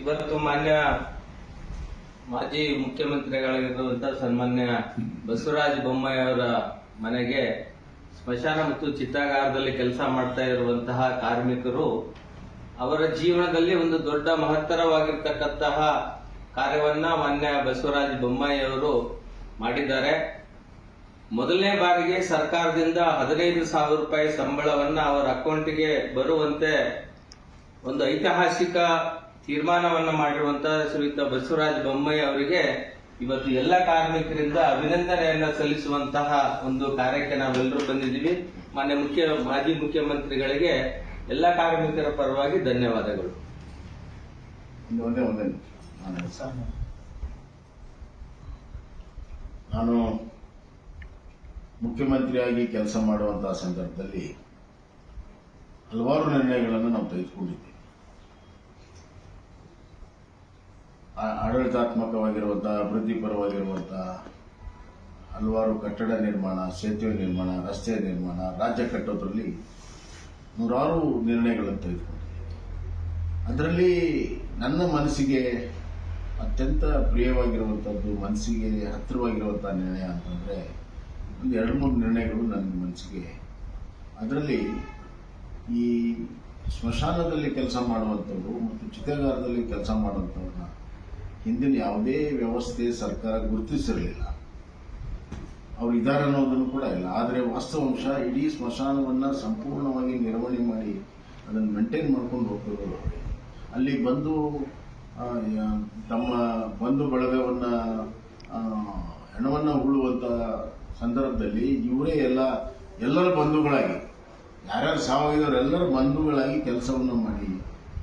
ಇವತ್ತು ಮಾನ್ಯ ಮಾಜಿ ಮುಖ್ಯಮಂತ್ರಿಗಳಾಗಿರುವಂತಹ ಸನ್ಮಾನ್ಯ ಬಸವರಾಜ ಬೊಮ್ಮಾಯಿ ಅವರ ಮನೆಗೆ ಸ್ಮಶಾನ ಮತ್ತು ಚಿತ್ತಾಗಾರದಲ್ಲಿ ಕೆಲಸ ಮಾಡ್ತಾ ಇರುವಂತಹ ಕಾರ್ಮಿಕರು, ಅವರ ಜೀವನದಲ್ಲಿ ಒಂದು ದೊಡ್ಡ ಮಹತ್ತರವಾಗಿರ್ತಕ್ಕಂತಹ ಕಾರ್ಯವನ್ನ ಮಾನ್ಯ ಬಸವರಾಜ ಬೊಮ್ಮಾಯಿ ಅವರು ಮಾಡಿದ್ದಾರೆ. ಮೊದಲನೇ ಬಾರಿಗೆ ಸರ್ಕಾರದಿಂದ ಹದಿನೈದು ಸಾವಿರ ರೂಪಾಯಿ ಸಂಬಳವನ್ನ ಅವರ ಅಕೌಂಟಿಗೆ ಬರುವಂತೆ ಒಂದು ಐತಿಹಾಸಿಕ ತೀರ್ಮಾನವನ್ನ ಮಾಡಿರುವಂತಹ ಶ್ರೀಯುತ ಬಸವರಾಜ ಬೊಮ್ಮಯ್ಯ ಅವರಿಗೆ ಇವತ್ತು ಎಲ್ಲ ಕಾರ್ಮಿಕರಿಂದ ಅಭಿನಂದನೆಯನ್ನ ಸಲ್ಲಿಸುವಂತಹ ಒಂದು ಕಾರ್ಯಕ್ಕೆ ನಾವೆಲ್ಲರೂ ಬಂದಿದ್ದೀವಿ. ಮಾನ್ಯ ಮುಖ್ಯ, ಮಾಜಿ ಮುಖ್ಯಮಂತ್ರಿಗಳಿಗೆ ಎಲ್ಲ ಕಾರ್ಮಿಕರ ಪರವಾಗಿ ಧನ್ಯವಾದಗಳು. ನಾನು ಮುಖ್ಯಮಂತ್ರಿಯಾಗಿ ಕೆಲಸ ಮಾಡುವಂತಹ ಸಂದರ್ಭದಲ್ಲಿ ಹಲವಾರು ನಿರ್ಣಯಗಳನ್ನು ನಾವು ತೆಗೆದುಕೊಂಡಿದ್ದೇವೆ. ಆ- ಆಡಳಿತಾತ್ಮಕವಾಗಿರುವಂತಹ ಅಭಿವೃದ್ಧಿಪರವಾಗಿರುವಂತಹ ಹಲವಾರು ಕಟ್ಟಡ ನಿರ್ಮಾಣ, ಸೇತುವೆ ನಿರ್ಮಾಣ, ರಸ್ತೆ ನಿರ್ಮಾಣ, ರಾಜ್ಯ ಕಟ್ಟೋದ್ರಲ್ಲಿ ನೂರಾರು ನಿರ್ಣಯಗಳನ್ನು ತೆಗೆದುಕೊಂಡಿದೆ. ಅದರಲ್ಲಿ ನನ್ನ ಮನಸ್ಸಿಗೆ ಅತ್ಯಂತ ಪ್ರಿಯವಾಗಿರುವಂಥದ್ದು, ಮನಸ್ಸಿಗೆ ಹತ್ತಿರವಾಗಿರುವಂಥ ನಿರ್ಣಯ ಅಂತಂದರೆ, ಒಂದು ಎರಡು ಮೂರು ನಿರ್ಣಯಗಳು ನನ್ನ ಮನಸ್ಸಿಗೆ. ಅದರಲ್ಲಿ ಈ ಸ್ಮಶಾನದಲ್ಲಿ ಕೆಲಸ ಮಾಡುವಂಥವ್ರು ಮತ್ತು ಚಿತ್ರಗಾರದಲ್ಲಿ ಕೆಲಸ ಮಾಡುವಂಥವ್ರನ್ನ ಹಿಂದಿನ ಯಾವುದೇ ವ್ಯವಸ್ಥೆ ಸರ್ಕಾರ ಗುರುತಿಸಿರಲಿಲ್ಲ. ಅವರು ಇದ್ದಾರೆ ಅನ್ನೋದನ್ನು ಕೂಡ ಇಲ್ಲ. ಆದರೆ ವಾಸ್ತವಾಂಶ ಇಡೀ ಸ್ಮಶಾನವನ್ನು ಸಂಪೂರ್ಣವಾಗಿ ನಿರ್ವಹಣೆ ಮಾಡಿ ಅದನ್ನು ಮೇಂಟೈನ್ ಮಾಡ್ಕೊಂಡು ಹೋಗ್ತಿರೋರು ಅವರೇ. ಅಲ್ಲಿ ಬಂದು ತಮ್ಮ ಬಂಧು ಬಳಗವನ್ನು ಹೆಣವನ್ನು ಉಳುವಂಥ ಸಂದರ್ಭದಲ್ಲಿ ಇವರೇ ಎಲ್ಲ, ಎಲ್ಲರ ಬಂಧುಗಳಾಗಿ, ಯಾರ್ಯಾರು ಸಾವಾಗಿದ್ದವರೆಲ್ಲರ ಬಂಧುಗಳಾಗಿ ಕೆಲಸವನ್ನು ಮಾಡಿ.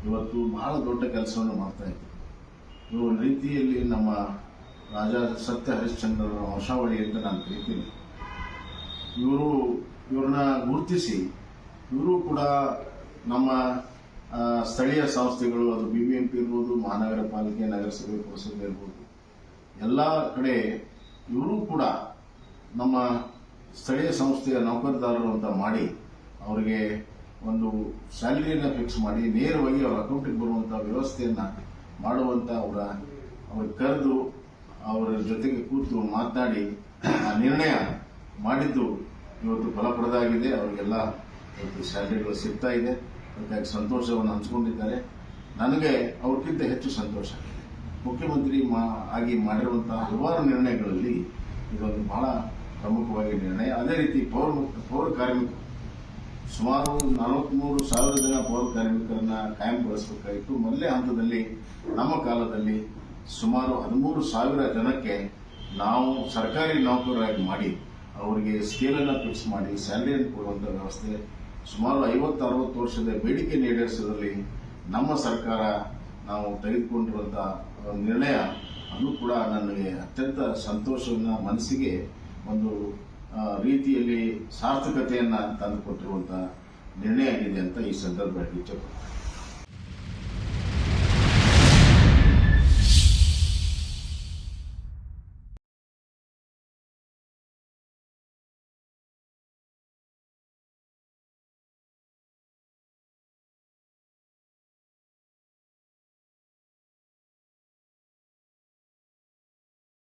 ಇವತ್ತು ಬಹಳ ದೊಡ್ಡ ಕೆಲಸವನ್ನು ಮಾಡ್ತಾ ಇದ್ದಾರೆ. ಒಂದು ರೀತಿಯಲ್ಲಿ ನಮ್ಮ ರಾಜ ಸತ್ಯ ಹರಿಶ್ಚಂದ್ರರ ವಂಶಾವಳಿ ಅಂತ ನಾನು ಕರಿತೀನಿ. ಇವರು ಇವ್ರನ್ನ ಗುರುತಿಸಿ, ಇವರು ಕೂಡ ನಮ್ಮ ಸ್ಥಳೀಯ ಸಂಸ್ಥೆಗಳು, ಅದು ಬಿ ಬಿ ಎಂ ಪಿ ಇರ್ಬೋದು, ಮಹಾನಗರ ಪಾಲಿಕೆ, ನಗರಸಭೆ, ಪುರಸಭೆ ಇರ್ಬೋದು, ಎಲ್ಲ ಕಡೆ ಇವರು ಕೂಡ ನಮ್ಮ ಸ್ಥಳೀಯ ಸಂಸ್ಥೆಯ ನೌಕರದಾರರು ಅಂತ ಮಾಡಿ, ಅವರಿಗೆ ಒಂದು ಸ್ಯಾಲರಿಯನ್ನು ಫಿಕ್ಸ್ ಮಾಡಿ, ನೇರವಾಗಿ ಅವರ ಅಕೌಂಟಿಗೆ ಬರುವಂಥ ವ್ಯವಸ್ಥೆಯನ್ನು ಮಾಡುವಂಥ ಅವರ ಅವ್ರಿಗೆ ಕರೆದು ಅವರ ಜೊತೆಗೆ ಕೂತು ಮಾತನಾಡಿ ಆ ನಿರ್ಣಯ ಮಾಡಿದ್ದು ಇವತ್ತು ಫಲಪ್ರದಾಗಿದೆ ಅವರಿಗೆಲ್ಲ ಇವತ್ತು ಸ್ಯಾಲರಿಗಳು ಸಿಗ್ತಾ ಇದೆ. ಅದಕ್ಕಾಗಿ ಸಂತೋಷವನ್ನು ಹಂಚ್ಕೊಂಡಿದ್ದಾರೆ. ನನಗೆ ಅವ್ರಿಗಿಂತ ಹೆಚ್ಚು ಸಂತೋಷ. ಮುಖ್ಯಮಂತ್ರಿ ಮಾ, ಆಗಿ ಮಾಡಿರುವಂತಹ ಹಲವಾರು ನಿರ್ಣಯಗಳಲ್ಲಿ ಇದೊಂದು ಬಹಳ ಪ್ರಮುಖವಾಗಿ ನಿರ್ಣಯ. ಅದೇ ರೀತಿ ಪೌರ ಪೌರ ಕಾರ್ಮಿಕರು ಸುಮಾರು ನಲವತ್ಮೂರು ಸಾವಿರ ಜನ ಪೌರ ಕಾರ್ಮಿಕರನ್ನ ಕಾಯಂಗೊಳಿಸಬೇಕಾಯಿತು ಮೊದಲೇ ಹಂತದಲ್ಲಿ ನಮ್ಮ ಕಾಲದಲ್ಲಿ ಸುಮಾರು ಹದಿಮೂರು ಸಾವಿರ ಜನಕ್ಕೆ ನಾವು ಸರ್ಕಾರಿ ನೌಕರರಾಗಿ ಮಾಡಿ, ಅವರಿಗೆ ಸ್ಕೇಲನ್ನು ಫಿಕ್ಸ್ ಮಾಡಿ ಸ್ಯಾಲರಿಯನ್ನು ಕೊಡುವಂಥ ವ್ಯವಸ್ಥೆ, ಸುಮಾರು ಐವತ್ತು ಅರವತ್ತು ವರ್ಷದ ಬೇಡಿಕೆ ಈಡೇರಿಸೋದ್ರಲ್ಲಿ ನಮ್ಮ ಸರ್ಕಾರ ನಾವು ತೆಗೆದುಕೊಂಡಿರುವಂಥ ನಿರ್ಣಯ, ಅದು ಕೂಡ ನನಗೆ ಅತ್ಯಂತ ಸಂತೋಷವನ್ನು, ಮನಸ್ಸಿಗೆ ಒಂದು ರೀತಿಯಲ್ಲಿ ಸಾರ್ಥಕತೆಯನ್ನು ತಂದುಕೊಟ್ಟಿರುವಂಥ ನಿರ್ಣಯ ಆಗಿದೆ ಅಂತ ಈ ಸಂದರ್ಭದಲ್ಲಿ ಇಚ್ಛೆ